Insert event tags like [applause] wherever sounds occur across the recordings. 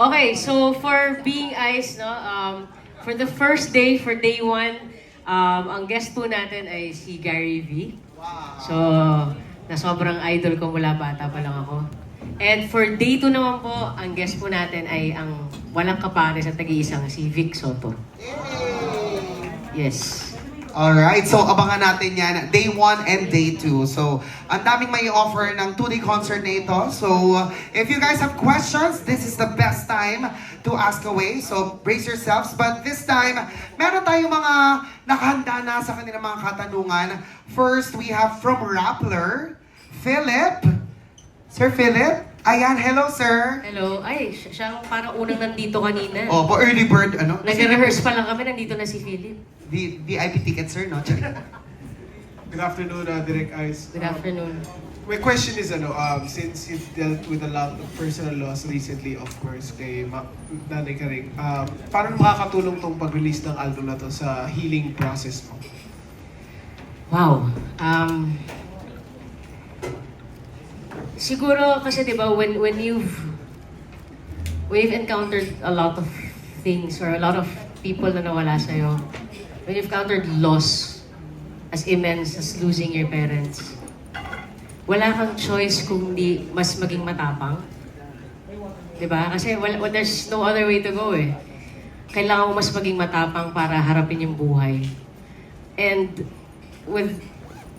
Okay, so for Being Eyes, no, um, for the first day, for day one, um, ang guest po natin ay si Gary V. So, na sobrang idol ko mula bata pa lang ako. And for day 2 naman po, ang guest po natin ay ang walang kapares at tag-iisang si Vic Soto. Yes. Alright, so abangan natin yan. Day 1 and day 2. So, ang daming may offer ng 2-day concert na ito. So, if you guys have questions, this is the best time to ask away. So, brace yourselves. But this time, meron tayong mga nakahanda na sa kanilang mga katanungan. First, we have from Rappler, Philip. Sir Philip? Ayan, hello sir. Hello. Ay, siya, siya ang parang unang nandito kanina. Oh, po early bird, ano? Nag-rehearse pa lang kami, nandito na si Philip. V- VIP ticket, sir, no? Good afternoon, uh, Direk Ice. Good afternoon. My question is, ano, um, since you've dealt with a lot of personal loss recently, of course, kay Ma- Nanay Karing, um, paano makakatulong tong pag-release ng album na to sa healing process mo? Wow. Um, siguro kasi 'di ba when when you've you've encountered a lot of things or a lot of people na nawala sa when you've encountered loss as immense as losing your parents, wala kang choice kung di mas maging matapang. 'Di ba? Kasi wala, well, there's no other way to go eh. Kailangan mo mas maging matapang para harapin yung buhay. And with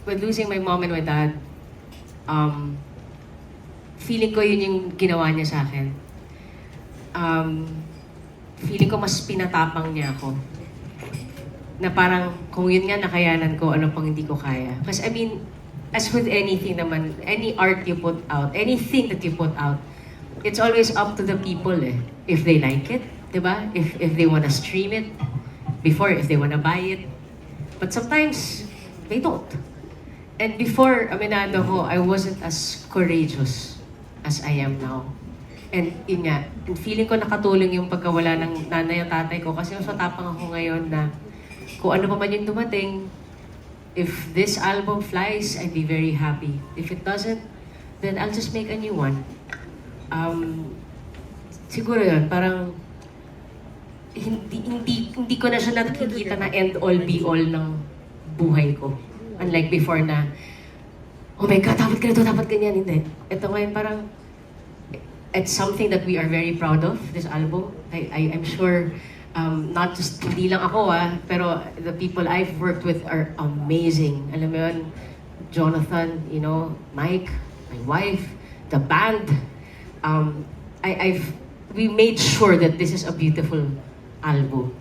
with losing my mom and my dad, um, feeling ko yun yung ginawa niya sa akin. Um, feeling ko mas pinatapang niya ako. Na parang kung yun nga nakayanan ko, ano pang hindi ko kaya. Kasi I mean, as with anything naman, any art you put out, anything that you put out, it's always up to the people eh. If they like it, di ba? If, if they wanna stream it, before, if they wanna buy it, But sometimes, they don't. And before, aminado ko, I wasn't as courageous as I am now. And yun nga, feeling ko nakatulong yung pagkawala ng nanay at tatay ko kasi mas matapang ako ngayon na kung ano pa man yung dumating, if this album flies, I'd be very happy. If it doesn't, then I'll just make a new one. Um, siguro yun, parang hindi hindi hindi ko na siya nakikita na end all be all ng buhay ko. Unlike before na oh my god, dapat ganito, dapat ganyan, hindi. Ito ngayon parang it's something that we are very proud of, this album. I, I I'm sure um, not just hindi lang ako ah, pero the people I've worked with are amazing. Alam mo yun, Jonathan, you know, Mike, my wife, the band. Um, I, I've we made sure that this is a beautiful album.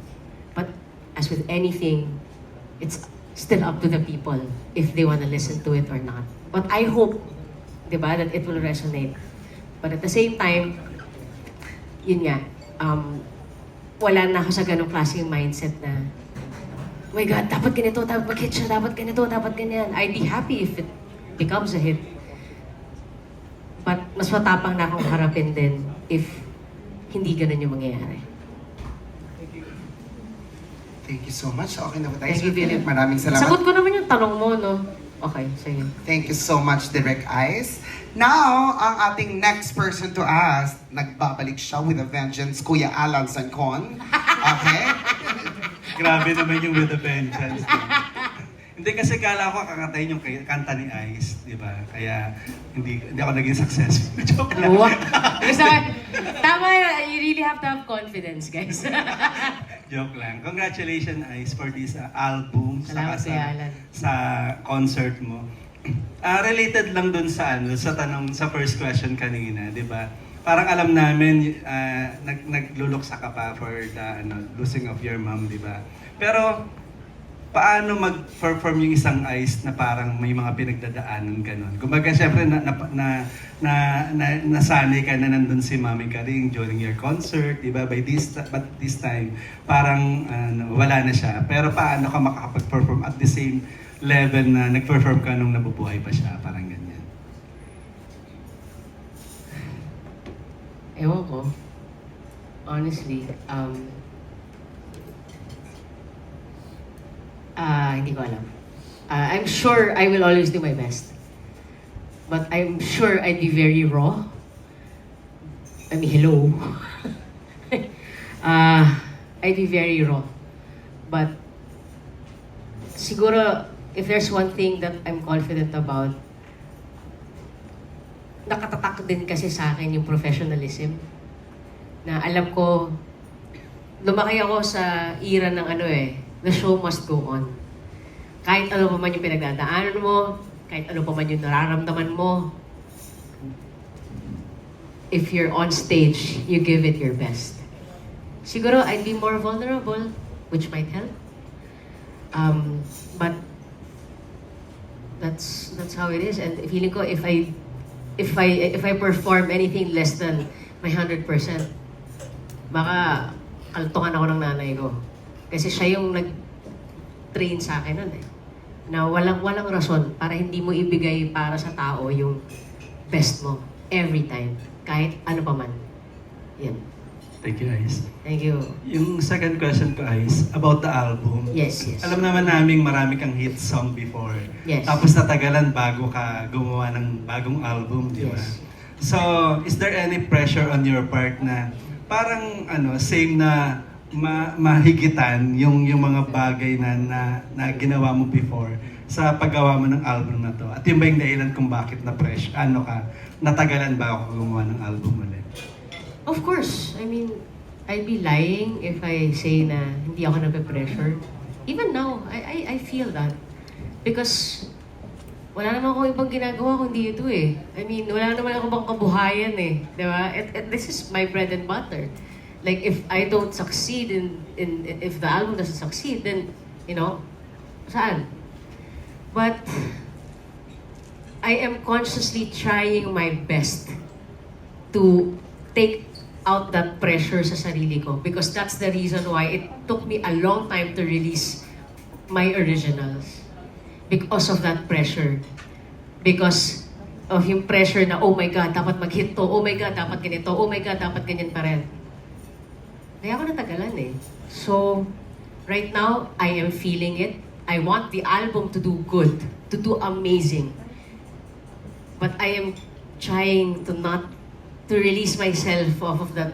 But as with anything, it's still up to the people if they want to listen to it or not. But I hope, di ba, that it will resonate. But at the same time, yun nga, um, wala na ako sa ganong klaseng mindset na, oh my God, dapat ganito, dapat mag-hit siya, dapat ganito, dapat ganyan. I'd be happy if it becomes a hit. But mas matapang na akong harapin din if hindi ganun yung mangyayari. Thank you so much. Okay na ba tayo? Thank you, Philip. Maraming salamat. Sagot ko naman yung tanong mo, no? Okay, sige. Thank you so much, Direct Eyes. Now, ang ating next person to ask, nagbabalik siya with a vengeance, Kuya Alan Sancon. Okay? [laughs] Grabe naman yung with a vengeance. [laughs] hindi kasi kala ko kakatayin yung kay- kanta ni Ice, di ba? Kaya hindi hindi ako naging successful. [laughs] Joke lang. Wow. Basta, tama. You really have to have confidence, guys. Joke lang. Congratulations Ice for this uh, album Salamat, Kuya Alan. sa concert mo. Ah, related lang dun sa ano sa tanong sa first question kanina, 'di ba? Parang alam namin ah, nag nagluluksa ka pa for the ano losing of your mom, 'di ba? Pero paano mag-perform yung isang ice na parang may mga pinagdadaanan ganun. Kumbaga, syempre, na, na, na, na, na, nasanay ka na nandun si Mami Karing during your concert, di ba? By this, but this time, parang ano, wala na siya. Pero paano ka makakapag-perform at the same level na nag-perform ka nung nabubuhay pa siya? Parang ganyan. Ewan ko. Honestly, um, ah, hindi ko alam. Ah, I'm sure I will always do my best. But I'm sure I'd be very raw. I mean, hello. uh, [laughs] I'd be very raw. But siguro, if there's one thing that I'm confident about, nakatatak din kasi sa akin yung professionalism. Na alam ko, lumaki ako sa era ng ano eh, the show must go on. Kahit ano pa man yung pinagdadaanan mo, kahit ano pa man yung nararamdaman mo, if you're on stage, you give it your best. Siguro, I'd be more vulnerable, which might help. Um, but that's that's how it is. And feeling ko, if I if I if I perform anything less than my 100%, baka kaltungan ako ng nanay ko. Kasi siya yung nag-train sa akin nun eh. Na walang walang rason para hindi mo ibigay para sa tao yung best mo every time. Kahit ano pa man. Yan. Thank you, Ice. Thank you. Yung second question ko, Ice, about the album. Yes, yes. Alam naman naming marami kang hit song before. Yes. Tapos natagalan bago ka gumawa ng bagong album, di ba? Yes. So, is there any pressure on your part na parang ano, same na ma mahigitan yung yung mga bagay na, na na ginawa mo before sa paggawa mo ng album na to? At yun ba yung dahilan kung bakit na pressure, ano ka, natagalan ba ako gumawa ng album ulit? Of course. I mean, I'd be lying if I say na hindi ako nape-pressure. Even now, I, I, I feel that. Because wala naman akong ibang ginagawa kundi ito eh. I mean, wala naman ako bang kabuhayan eh. Di ba? And, and this is my bread and butter. Like, if I don't succeed in, in, if the album doesn't succeed, then, you know, saan? But, I am consciously trying my best to take out that pressure sa sarili ko because that's the reason why it took me a long time to release my originals because of that pressure because of yung pressure na oh my god dapat mag-hit to oh my god dapat ganito oh my god dapat ganyan pa rin kaya ako natagalan eh. So right now I am feeling it. I want the album to do good to do amazing. But I am trying to not to release myself off of that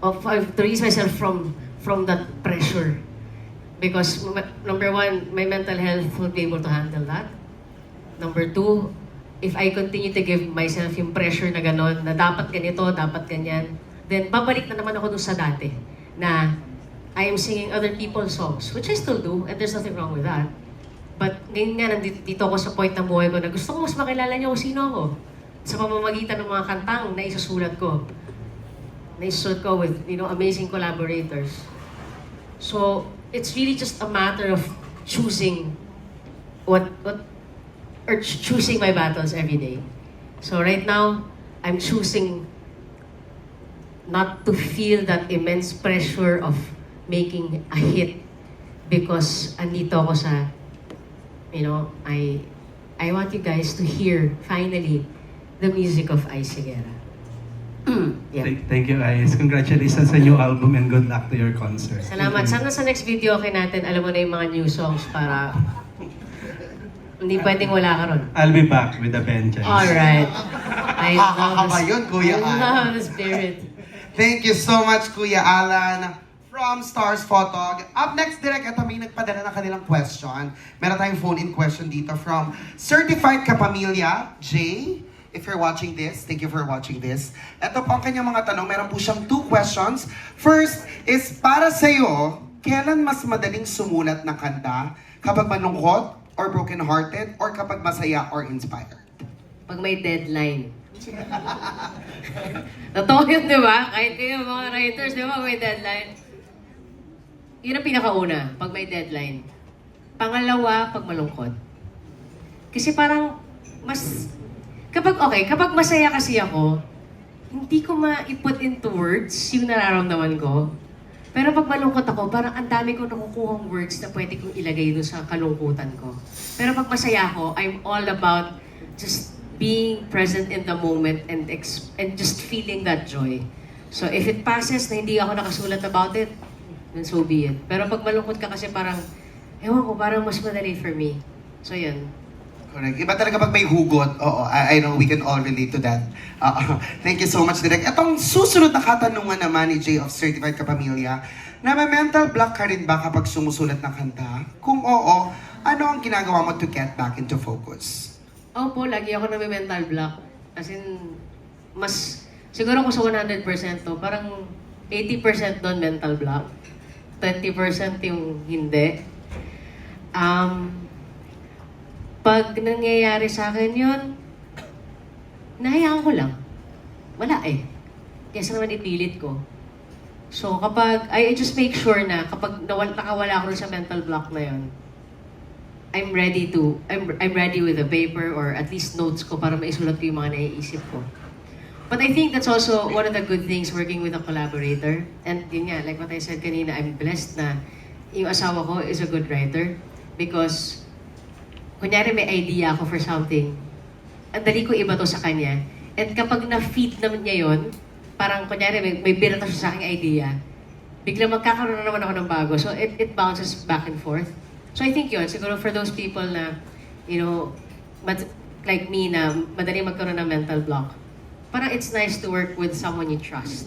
of to release myself from from that pressure. Because number one my mental health will be able to handle that. Number two if I continue to give myself yung pressure na ganon na dapat ganito dapat ganyan then babalik na naman ako dun sa dati na I am singing other people's songs which I still do and there's nothing wrong with that But ngayon nga, nandito dito ako sa point ng buhay ko na gusto ko mas makilala niyo kung sino ako. Sa pamamagitan ng mga kantang na isasulat ko. Na isasulat ko with, you know, amazing collaborators. So, it's really just a matter of choosing what, what, or ch- choosing my battles every day. So right now, I'm choosing not to feel that immense pressure of making a hit because andito ako sa you know, I I want you guys to hear finally the music of Ice Seguera. [clears throat] yeah. Thank, thank you, Ice. Congratulations sa new album and good luck to your concert. Salamat. Sana sa next video okay natin, alam mo na yung mga new songs para [laughs] hindi pwedeng wala ka ron. I'll be back with a vengeance. Alright. I [laughs] Kakakaba love yun, the, Kuya I Al. love the spirit. Thank you so much, Kuya Alan from Stars Photog. Up next, direct, ito may nagpadala ng kanilang question. Meron tayong phone-in question dito from Certified Kapamilya, Jay. If you're watching this, thank you for watching this. Ito po ang kanyang mga tanong. Meron po siyang two questions. First is, para sa'yo, kailan mas madaling sumulat ng kanta? Kapag malungkot, or broken-hearted, or kapag masaya or inspired? Pag may deadline. [laughs] Totoo yun, di ba? Kahit kayo mga writers, di ba, may deadline. Yun ang pinakauna, pag may deadline. Pangalawa, pag malungkot. Kasi parang, mas, kapag, okay, kapag masaya kasi ako, hindi ko ma-put into words yung nararamdaman ko. Pero pag malungkot ako, parang ang dami ko nakukuhang words na pwede kong ilagay doon sa kalungkutan ko. Pero pag masaya ako, I'm all about just being present in the moment and and just feeling that joy. So if it passes na hindi ako nakasulat about it, then so be it. Pero pag malungkot ka kasi parang, ewan ko, parang mas madali for me. So yun. Correct. Iba talaga pag may hugot. Oo, I, I know we can all relate to that. Uh, [laughs] thank you so much, Direk. Itong susunod na katanungan naman ni Jay of Certified Kapamilya, na may mental block ka rin ba kapag sumusulat ng kanta? Kung oo, ano ang ginagawa mo to get back into focus? Opo, lagi ako na may mental block. As in, mas, siguro kung sa 100% to, parang 80% doon mental block. 20% yung hindi. Um, pag nangyayari sa akin yun, nahayaan ko lang. Wala eh. Kesa naman ipilit ko. So kapag, I I just make sure na kapag nawal, nakawala ako sa mental block na yun, I'm ready to, I'm, I'm ready with a paper or at least notes ko para maisulat ko yung mga naiisip ko. But I think that's also one of the good things working with a collaborator. And yun nga, like what I said kanina, I'm blessed na yung asawa ko is a good writer because kunyari may idea ako for something, ang dali ko iba to sa kanya. And kapag na-feed naman niya yun, parang kunyari may, may binato siya sa aking idea, bigla magkakaroon na naman ako ng bago. So it, it bounces back and forth. So I think yun, siguro for those people na, you know, mad- like me na madaling magkaroon ng mental block, parang it's nice to work with someone you trust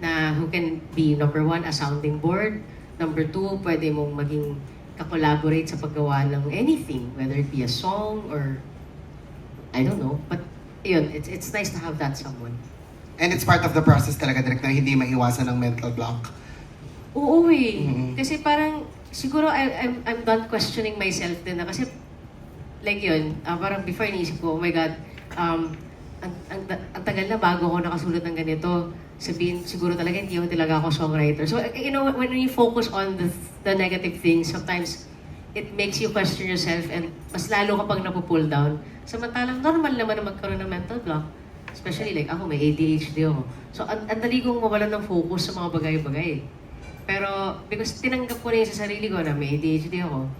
na who can be number one, a sounding board. Number two, pwede mong maging ka-collaborate sa paggawa ng anything, whether it be a song or I don't know. But yun, it's, it's nice to have that someone. And it's part of the process talaga, Direk, na hindi maiwasan ng mental block. Oo eh. Mhm. Kasi parang, siguro I, I'm, I'm done questioning myself din na kasi, like yun, ah, parang before iniisip ko, oh my God, um, ang, ang, ang tagal na bago ako nakasulat ng ganito. Sabihin, siguro talaga hindi ako talaga ako songwriter. So, eh, you know, when you focus on the, the negative things, sometimes it makes you question yourself and mas lalo kapag napupull down. Samantalang normal naman na magkaroon ng mental block. Especially like ako, may ADHD ako. So, ang, ang dali kong mawalan ng focus sa mga bagay-bagay. Pero, because tinanggap ko na yun sa sarili ko na may ADHD ako,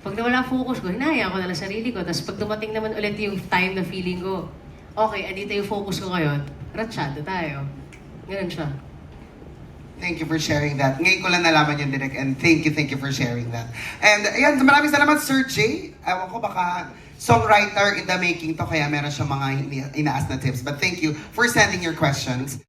pag nawala focus ko, hinahayaan ko na lang sarili ko. Tapos pag dumating naman ulit yung time na feeling ko, okay, andito yung focus ko ngayon, ratsyado tayo. Ganun siya. Thank you for sharing that. Ngayon ko lang nalaman yun, Direk, and thank you, thank you for sharing that. And ayan, maraming salamat, Sir Jay. Ewan ko, baka songwriter in the making to, kaya meron siya mga ina- inaas na tips. But thank you for sending your questions.